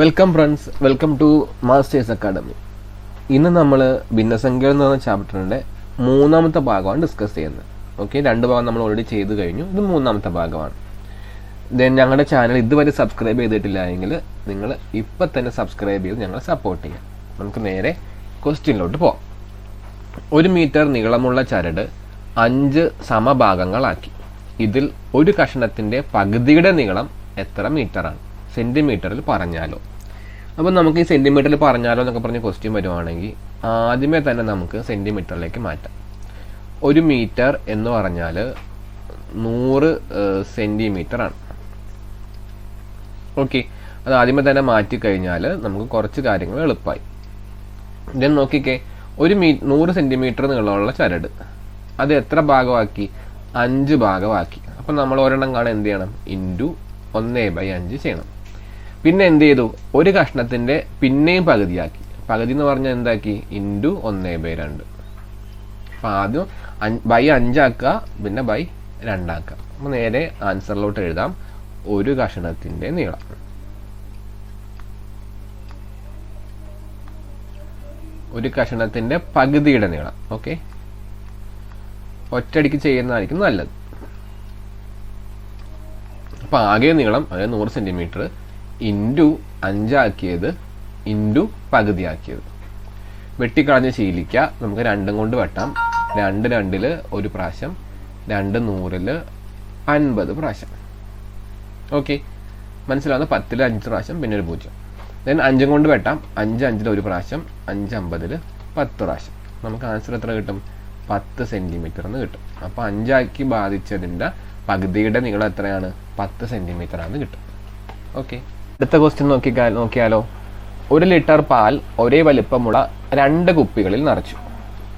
Welcome friends welcome to masters academy ഇന്ന് നമ്മൾ ഭിന്നസംഖ്യ എന്ന് പറഞ്ഞ ചാപ്റ്ററിന്റെ മൂന്നാമത്തെ ഭാഗമാണ് ഡിസ്കസ് ചെയ്യുന്നത്. ഓക്കെ രണ്ട് ഭാഗം നമ്മൾ ഓൾറെഡി ചെയ്ത് കഴിഞ്ഞു. ഇത് മൂന്നാമത്തെ ഭാഗമാണ്. ദെൻ ഞങ്ങളുടെ ചാനൽ ഇതുവരെ സബ്സ്ക്രൈബ് ചെയ്തിട്ടില്ല എങ്കിൽ നിങ്ങൾ ഇപ്പം തന്നെ സബ്സ്ക്രൈബ് ചെയ്ത് ഞങ്ങളെ സപ്പോർട്ട് ചെയ്യാം നമുക്ക് നേരെ ക്വസ്റ്റ്യനിലോട്ട് പോകാം ഒരു മീറ്റർ നീളമുള്ള ചരട് അഞ്ച് സമഭാഗങ്ങളാക്കി. ഇതിൽ ഒരു കഷണത്തിന്റെ പകുതിയുടെ നീളം എത്ര മീറ്ററാണ് സെന്റിമീറ്ററിൽ പറഞ്ഞാലോ. അപ്പോൾ നമുക്ക് ഈ സെന്റിമീറ്ററിൽ പറഞ്ഞാലോ എന്നൊക്കെ പറഞ്ഞ് ക്വസ്റ്റ്യൻ വരുവാണെങ്കിൽ ആദ്യമേ തന്നെ നമുക്ക് സെന്റിമീറ്ററിലേക്ക് മാറ്റാം. ഒരു മീറ്റർ എന്ന് പറഞ്ഞാൽ നൂറ് ആണ്. ഓക്കെ. അത് ആദ്യമേ തന്നെ മാറ്റി കഴിഞ്ഞാൽ നമുക്ക് കുറച്ച് കാര്യങ്ങൾ എളുപ്പമായി. ദെൻ നോക്കിക്കേ. ഒരു മീ നൂറ് സെന്റിമീറ്റർ നീളമുള്ള ചരട്. അത് എത്ര ഭാഗമാക്കി? അഞ്ച് ഭാഗമാക്കി. അപ്പം നമ്മൾ ഒരെണ്ണം കാണാൻ എന്ത് ചെയ്യണം? ഇന്റു ഒന്നേ ബൈ അഞ്ച് ചെയ്യണം. പിന്നെ എന്ത് ചെയ്തു? ഒരു കഷ്ണത്തിന്റെ പിന്നെയും പകുതിയാക്കി. പകുതി എന്ന് പറഞ്ഞാൽ എന്താക്കി? ഇന്റു ഒന്നേ ബൈ രണ്ട്. അപ്പം ആദ്യം ബൈ അഞ്ചാക്കുക പിന്നെ ബൈ രണ്ടാക്കുക. അപ്പം നേരെ ആൻസറിലോട്ട് എഴുതാം. ഒരു കഷണത്തിന്റെ നീളം. ഒരു കഷണത്തിന്റെ പകുതിയുടെ നീളം. ഓക്കെ ഒറ്റടിക്ക് ചെയ്യുന്നതായിരിക്കും നല്ലത്. അപ്പം ആകെ നീളം അതായത് നൂറ് സെന്റിമീറ്റർ ഇന്റു അഞ്ചാക്കിയത് ഇന്റു പകുതിയാക്കിയത്. വെട്ടിക്കളഞ്ഞ് ശീലിക്ക നമുക്ക് രണ്ടും കൊണ്ട് വെട്ടാം. രണ്ട് രണ്ടിൽ ഒരു പ്രാവശ്യം രണ്ട് നൂറിൽ അൻപത് പ്രാവശ്യം. ഓക്കെ. മനസ്സിലാവുന്ന പത്തിൽ അഞ്ച് പ്രാവശ്യം പിന്നെ ഒരു പൂജ്യം. ദെൻ അഞ്ചും കൊണ്ട് വെട്ടാം. അഞ്ച് അഞ്ചിൽ ഒരു പ്രാവശ്യം അഞ്ച് അമ്പതിൽ പത്ത് പ്രാവശ്യം. നമുക്ക് ആൻസർ എത്ര കിട്ടും? പത്ത് സെന്റിമീറ്റർ എന്ന് കിട്ടും. അപ്പോൾ അഞ്ചാക്കി ബാധിച്ചതിന്റെ പകുതിയുടെ നീളം എത്രയാണ്? പത്ത് സെന്റിമീറ്റർ ആണ് കിട്ടും. ഓക്കെ. അടുത്ത ക്വസ്റ്റ്യൻ നോക്കി നോക്കിയാലോ. ഒരു ലിറ്റർ പാൽ ഒരേ വലിപ്പമുള്ള രണ്ട് കുപ്പികളിൽ നിറച്ചു.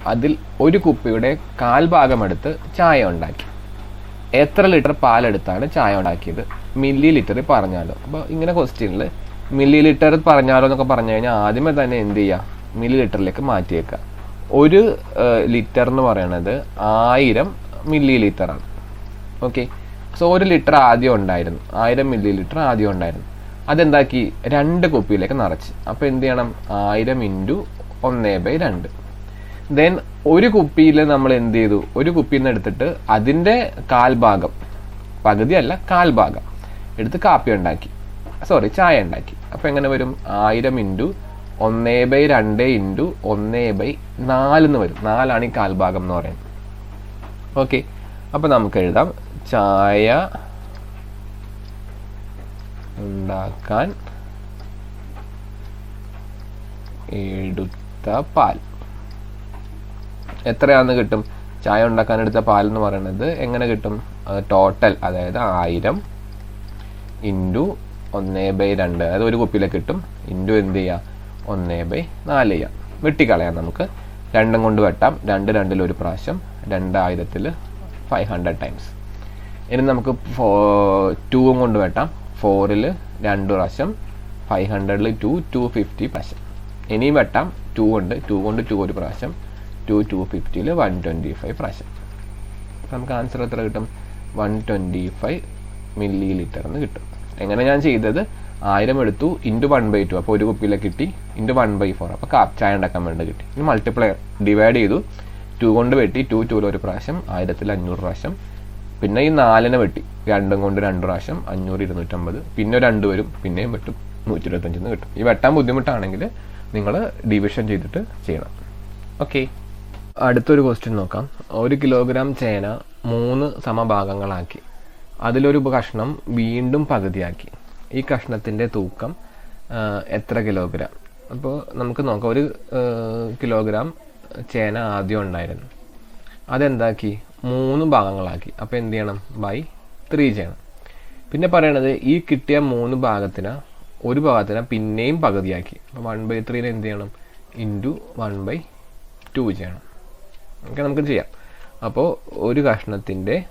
അതിൽ ഒരു കുപ്പിയുടെ കാൽ ഭാഗമെടുത്ത് ചായ ഉണ്ടാക്കി. എത്ര ലിറ്റർ പാലെടുത്താണ് ചായ ഉണ്ടാക്കിയത്? മില്ലി ലിറ്ററിൽ പറഞ്ഞാലോ. അപ്പോൾ ഇങ്ങനെ ക്വസ്റ്റ്യനിൽ മില്ലി ലിറ്റർ പറഞ്ഞാലോ എന്നൊക്കെ പറഞ്ഞു കഴിഞ്ഞാൽ ആദ്യമേ തന്നെ എന്ത് ചെയ്യുക മില്ലി ലിറ്ററിലേക്ക് മാറ്റിയേക്കുക ഒരു ലിറ്റർ എന്ന് പറയണത് ആയിരം മില്ലി ലിറ്ററാണ്. ഓക്കെ? സോ ഒരു ലിറ്റർ ആദ്യം ഉണ്ടായിരുന്നു. ആയിരം മില്ലി ലിറ്റർ ആദ്യം ഉണ്ടായിരുന്നു. അതെന്താക്കി? രണ്ട് കുപ്പിയിലേക്ക് നിറച്ച്. അപ്പോൾ എന്ത് ചെയ്യണം? ആയിരം ഇന്റു ഒന്നേ ബൈ രണ്ട്. ദെൻ ഒരു കുപ്പിയിൽ നമ്മൾ എന്ത് ചെയ്തു? ഒരു കുപ്പിയിൽ നിന്ന് എടുത്തിട്ട് അതിന്റെ കാൽഭാഗം പകുതിയല്ല കാൽഭാഗം എടുത്ത് കാപ്പി ഉണ്ടാക്കി. സോറി ചായ ഉണ്ടാക്കി. അപ്പോൾ എങ്ങനെ വരും? ആയിരം ഇന്റു ഒന്നേ ബൈ രണ്ട് ഇന്റു ഒന്നേ ബൈ നാലെന്ന് വരും. നാലാണ് ഈ കാൽഭാഗം എന്ന് പറയുന്നത്. ഓക്കെ അപ്പോൾ നമുക്ക് എഴുതാം. ചായ ഉണ്ടാക്കാൻ എടുത്ത പാൽ. എത്രയാണെന്ന് കിട്ടും? ചായ ഉണ്ടാക്കാൻ എടുത്ത പാൽ എന്ന് പറയുന്നത് എങ്ങനെ കിട്ടും? ടോട്ടൽ അതായത് ആയിരം ഇന്റു ഒന്നേ ബൈ രണ്ട്. അതായത് ഒരു കുപ്പിയിലേക്ക് കിട്ടും. ഇന്റു എന്ത് ചെയ്യുക ഒന്നേ ബൈ നാല് ചെയ്യാം. വെട്ടിക്കളയാം നമുക്ക്. രണ്ടും കൊണ്ട് വെട്ടാം. രണ്ട് രണ്ടിൽ ഒരു പ്രാവശ്യം. രണ്ടായിരത്തിൽ ഫൈവ് ഹൺഡ്രഡ് ടൈംസ് ഇനി നമുക്ക് ടൂവും കൊണ്ട് വെട്ടാം. ഫോറിൽ രണ്ട് പ്രാവശ്യം ഫൈവ് ഹൺഡ്രഡിൽ ടു ടു ഫിഫ്റ്റി പ്രാവശ്യം ഇനിയും വെട്ടാം. ടു ഉണ്ട്. ടു കൊണ്ട് ടു ഒരു പ്രാവശ്യം. ടു ടു ഫിഫ്റ്റിയിൽ വൺ ട്വന്റി ഫൈവ് പ്രാവശ്യം നമുക്ക് ആൻസർ എത്ര കിട്ടും? One twenty five millilitre എന്ന് കിട്ടും. എങ്ങനെ ഞാൻ ചെയ്തത്? ആയിരം എടുത്തു. ഇന്റു വൺ ബൈ ടു അപ്പോൾ ഒരു കുപ്പിയിലേക്ക് കിട്ടി. ഇന്റു വൺ ബൈ ഫോർ അപ്പോൾ കാപ്പ് ചായ ഉണ്ടാക്കാൻ വേണ്ടി കിട്ടി. ഇനി മൾട്ടിപ്ലയർ ഡിവൈഡ് ചെയ്തു. ടു കൊണ്ട് വെട്ടി. ടു ഒരു പ്രാവശ്യം. ആയിരത്തിൽ അഞ്ഞൂറ് പ്രാവശ്യം. പിന്നെ ഈ നാലിനെ വെട്ടി. രണ്ടും കൊണ്ട് രണ്ട് പ്രാവശ്യം അഞ്ഞൂറ് ഇരുന്നൂറ്റമ്പത്. പിന്നെ രണ്ട് വരും പിന്നെയും വെട്ടും. നൂറ്റി ഇരുപത്തഞ്ചിൽ നിന്ന് കിട്ടും. ഈ വെട്ടാൻ ബുദ്ധിമുട്ടാണെങ്കിൽ നിങ്ങൾ ഡിവിഷൻ ചെയ്തിട്ട് ചെയ്യണം. ഓക്കെ അടുത്തൊരു ക്വസ്റ്റ്യൻ നോക്കാം. ഒരു കിലോഗ്രാം ചേന മൂന്ന് സമഭാഗങ്ങളാക്കി. അതിലൊരു കഷ്ണം വീണ്ടും പകുതിയാക്കി. ഈ കഷ്ണത്തിന്റെ തൂക്കം എത്ര കിലോഗ്രാം അപ്പോൾ നമുക്ക് നോക്കാം. ഒരു കിലോഗ്രാം ചേന ആദ്യം ഉണ്ടായിരുന്നു. അതെന്താക്കി? മൂന്ന് ഭാഗങ്ങളാക്കി. അപ്പോൾ എന്ത് ചെയ്യണം? ബൈ ത്രീ ചെയ്യണം. പിന്നെ പറയണത് ഈ കിട്ടിയ മൂന്ന് ഭാഗത്തിന് ഒരു ഭാഗത്തിന് പിന്നെയും പകുതിയാക്കി. അപ്പോൾ വൺ ബൈ ത്രീയിൽ എന്ത് ചെയ്യണം? ഇന്റു വൺ ബൈ ടു ചെയ്യണം. ഓക്കെ നമുക്ക് ചെയ്യാം. അപ്പോൾ ഒരു കഷ്ണത്തിന്റെ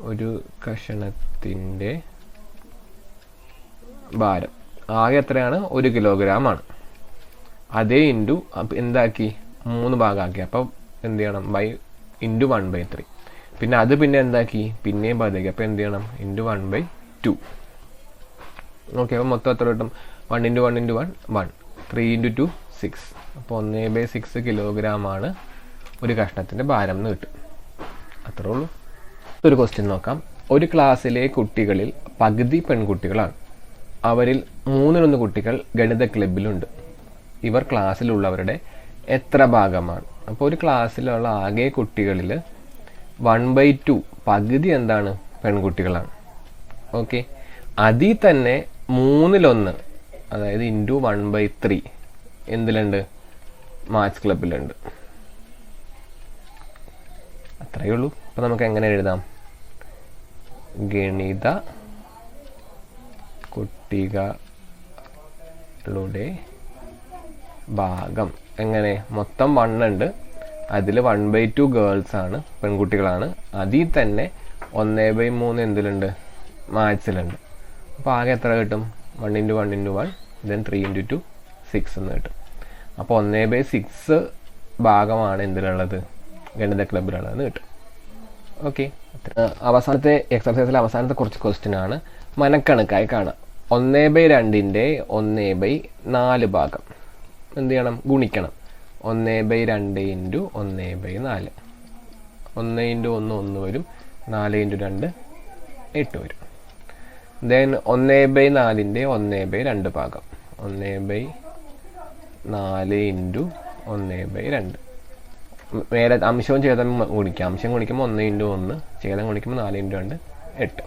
ഒരു കഷണത്തിന്റെ ഭാരം ആകെ എത്രയാണ്? ഒരു കിലോഗ്രാം ആണ്. അതേ ഇന്റു എന്താക്കി? മൂന്ന് ഭാഗമാക്കി. അപ്പം എന്ത് ചെയ്യണം? By into one by three പിന്നെ അത് പിന്നെ എന്താക്കി? പിന്നെയും പകുതിയാക്കി അപ്പോൾ എന്ത് ചെയ്യണം? Into one by two okay അപ്പോൾ മൊത്തം എത്ര കിട്ടും? One into one into one one three into two six അപ്പോൾ ഒന്നേ ബൈ സിക്സ് കിലോഗ്രാമാണ് ഒരു കഷ്ണത്തിന്റെ ഭാരം എന്ന് കിട്ടും. അത്രേ ഉള്ളൂ. ഒരു ക്വസ്റ്റ്യൻ നോക്കാം. ഒരു ക്ലാസ്സിലെ കുട്ടികളിൽ പകുതി പെൺകുട്ടികളാണ്. അവരിൽ മൂന്നിലൊന്ന് കുട്ടികൾ ഗണിത ക്ലബിലുണ്ട് ഇവർ ക്ലാസ്സിലുള്ളവരുടെ എത്ര ഭാഗമാണ്? അപ്പോൾ ഒരു ക്ലാസ്സിലുള്ള ആകെ കുട്ടികളിൽ വൺ ബൈ ടു പകുതി എന്താണ് പെൺകുട്ടികളാണ്. ഓക്കെ അതിൽ തന്നെ മൂന്നിലൊന്ന് അതായത് ഇന്റു വൺ ബൈ ത്രീ എന്തിലുണ്ട്? മാത്സ് ക്ലബിലുണ്ട് അത്രയേ ഉള്ളൂ. അപ്പോൾ നമുക്ക് എങ്ങനെ എഴുതാം? ഗണിത കുട്ടികളുടെ ഭാഗം. എങ്ങനെ? മൊത്തം വൺ ഉണ്ട്. അതിൽ വൺ ബൈ ടു ഗേൾസ് ആണ് പെൺകുട്ടികളാണ്. അതിൽ തന്നെ ഒന്നേ ബൈ മൂന്ന് എന്തിലുണ്ട്? മാത്സിലുണ്ട്. അപ്പോൾ ആകെ എത്ര കിട്ടും? One into one into one then three into two six എന്ന് കിട്ടും. അപ്പോൾ ഒന്നേ ബൈ സിക്സ് ഭാഗമാണ് എന്തിലുള്ളത്? ഗണിത ക്ലബിലുള്ളതെന്ന് കിട്ടും. ഓക്കെ അവസാനത്തെ എക്സർസൈസിലെ അവസാനത്തെ കുറച്ച് ക്വസ്റ്റ്യൻ ആണ്. മനക്കണക്കായി കാണാം. ഒന്നേ ബൈ രണ്ടിന്റെ ഒന്നേ ബൈ നാല് ഭാഗം. എന്ത് ചെയ്യണം? ഗുണിക്കണം. ഒന്ന് ബൈ രണ്ട് ഇന്റു ഒന്ന് ബൈ നാല്. ഒന്ന് ഇന്റു ഒന്ന് ഒന്ന് വരും. നാല് ഇന്റു രണ്ട് എട്ട് വരും. ദെൻ ഒന്ന് ബൈ നാലിന്റെ ഒന്ന് ബൈ രണ്ട് ഭാഗം. ഒന്ന് ബൈ നാല് ഇന്റു ഒന്ന് ബൈ രണ്ട്. നേരെ അംശവും ചേതം ഗുണിക്കാം. അംശം ഗുണിക്കുമ്പോൾ ഒന്ന് ഇന്റു ഒന്ന് ചേതം ഗുണിക്കുമ്പോൾ നാല് ഇന്റു രണ്ട് എട്ട്.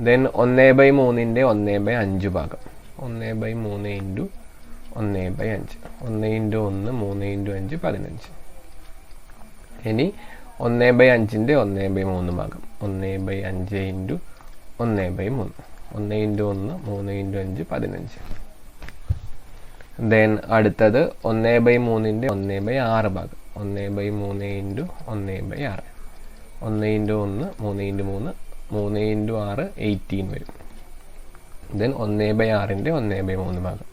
ദെൻ ഒന്ന് ബൈ മൂന്നിന്റെ ഒന്ന് ബൈ അഞ്ച് ഭാഗം. ഒന്ന് ബൈ മൂന്ന് ഇന്റു ഒന്നേ ബൈ അഞ്ച് ഒന്ന് ഇന്റു ഒന്ന് മൂന്ന് ഇന്റു അഞ്ച് പതിനഞ്ച് ഇനി ഒന്ന് ബൈ അഞ്ചിന്റെ ഒന്ന് ബൈ മൂന്ന് ഭാഗം ഒന്ന് ബൈ അഞ്ച് ഇന്റു ഒന്ന് ബൈ മൂന്ന് ഒന്ന് ഇന്റു ഒന്ന് മൂന്ന് ഇന്റു അഞ്ച് പതിനഞ്ച് ദെൻ അടുത്തത് ഒന്ന് ബൈ മൂന്നിന്റെ ഒന്ന് ബൈ ആറ് ഭാഗം ഒന്നേ ബൈ മൂന്ന് ഇന്റു ഒന്നേ ബൈ ആറ് ഒന്ന് ഇന്റു ഒന്ന് മൂന്ന് ഇന്റു മൂന്ന് മൂന്ന് ഇന്റു ആറ് എയ്റ്റീൻ വരും ദെൻ ഒന്ന് ബൈ ആറിന്റെ ഒന്ന് ബൈ മൂന്ന് ഭാഗം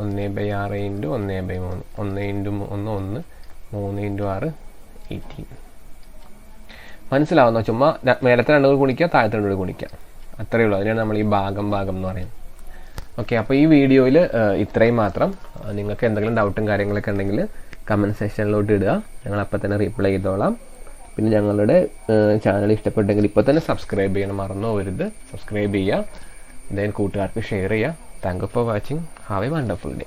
ഒന്ന് ബൈ ആറ് ഇന്റു ഒന്ന് ബൈ മൂന്ന്. ഒന്ന് ഇന്റു ഒന്ന് ഒന്ന് മൂന്ന് ഇന്റു ആറ് എയ്റ്റീൻ. മനസ്സിലാവുന്ന? ചുമ്മാ മേലത്തെ രണ്ടുകൂടി ഗുണിക്കുക താഴത്തെ രണ്ടുകൂടി ഗുണിക്കുക. അത്രയേ ഉള്ളൂ. അതിനാണ് നമ്മൾ ഈ ഭാഗം ഭാഗം എന്ന് പറയുന്നത്. ഓക്കെ അപ്പോൾ ഈ വീഡിയോയിൽ ഇത്രയും മാത്രം. നിങ്ങൾക്ക് എന്തെങ്കിലും ഡൗട്ടും കാര്യങ്ങളൊക്കെ ഉണ്ടെങ്കിൽ കമന്റ് സെക്ഷനിലോട്ട് ഇടുക. ഞങ്ങൾ അപ്പോൾ തന്നെ റിപ്ലൈ ചെയ്തോളാം. പിന്നെ ഞങ്ങളുടെ ചാനൽ ഇഷ്ടപ്പെട്ടെങ്കിൽ ഇപ്പോൾ തന്നെ സബ്സ്ക്രൈബ് ചെയ്യണം മറന്നു പോകരുത് സബ്സ്ക്രൈബ് ചെയ്യുക. എന്തായാലും കൂട്ടുകാർക്ക് ഷെയർ ചെയ്യുക. Thank for watching have a wonderful day